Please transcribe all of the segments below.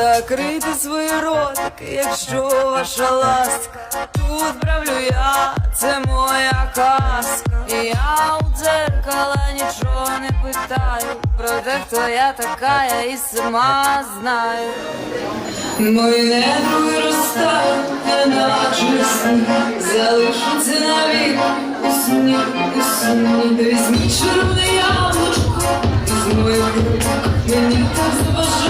Закрити свої ротики, якщо ваша ласка, тут правлю я, це моя казка. І я у дзеркала нічого не питаю. Про те, хто я така, я і сама знаю. Мої не розтають, я наче сні залишиться навік у сні, у сні. Візьміть червоне яблучко, із моїх рук мені так.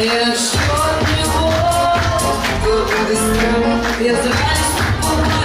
Якщо не було, то буде стрим, я зранку була.